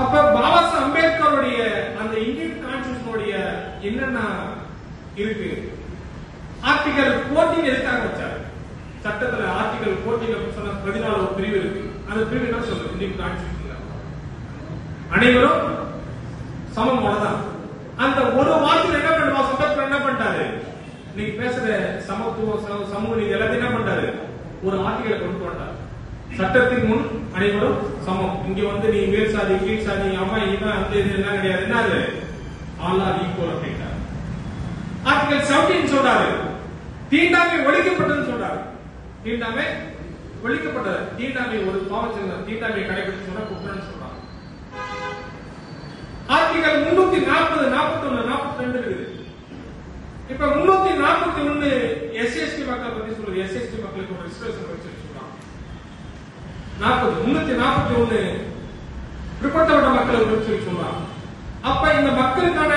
அப்ப பாபா சாஹ் அம்பேத்கருடைய அந்த இந்தியன் கான்ஸ்டியூஷனுடைய என்னென்ன இருக்கு? ஆர்டிகல் போர்டீன் எதுக்காக வச்சாரு? சட்டத்துல ஆர்டிகல் போர்டீன் சொன்ன பதினாலு பிரிவு இருக்கு. அந்த பிரிவு என்ன சொல்லுது? இந்தியன் கான்ஸ்டியூஷன்ல அனைவரும் சமம் தான் அந்த ஒரு வார்த்தையில் என்ன பண்ணுவா சம்பத்கர் என்ன பண்ணிட்டாரு? நீங்க பேசுற சமத்துவம் சமூக நீதி எல்லாத்தையும் என்ன பண்ணிட்டாரு? ஒரு ஆர்டிகளை கொண்டு வந்தார் சட்டத்தின் முன் அனைவரும் சமம். இங்க வந்து நீ மேல் சாதி கீழ் சாதி அம்மா இவன் அந்த இது எல்லாம் கிடையாது. என்னது ஆல் ஆர் ஈக்குவல் அப்படின்ட்டார் ஆர்டிகல் 17 சொல்றாரு. தீண்டாமை ஒழிக்கப்பட்டதுன்னு சொல்றாரு. தீண்டாமை ஒழிக்கப்பட்டது. தீண்டாமை ஒரு பாவச்செயல் தீண்டாமை கடைபிடிச்சு சொன்னா குற்றம்னு சொல்றாங்க. ஆர்டிகல் முன்னூத்தி நாற்பது நாற்பத்தி ஒண்ணு நாற்பத்தி ரெண்டு இருக்குது. இப்ப முன்னூத்தி நாற்பத்தி ஒண்ணு எஸ்எஸ்டி மக்கள் பத்தி சொல்லுது எஸ்எஸ்டி மக்களுக்கு ஒரு ரிசர்வேஷன் வச்சு நாற்பது முன்னூத்தி நாற்பத்தி ஒண்ணு. பிற்பட்டப்பட்ட மக்களை சொல்லி சொல்றாங்க அப்ப இந்த மக்களுக்கான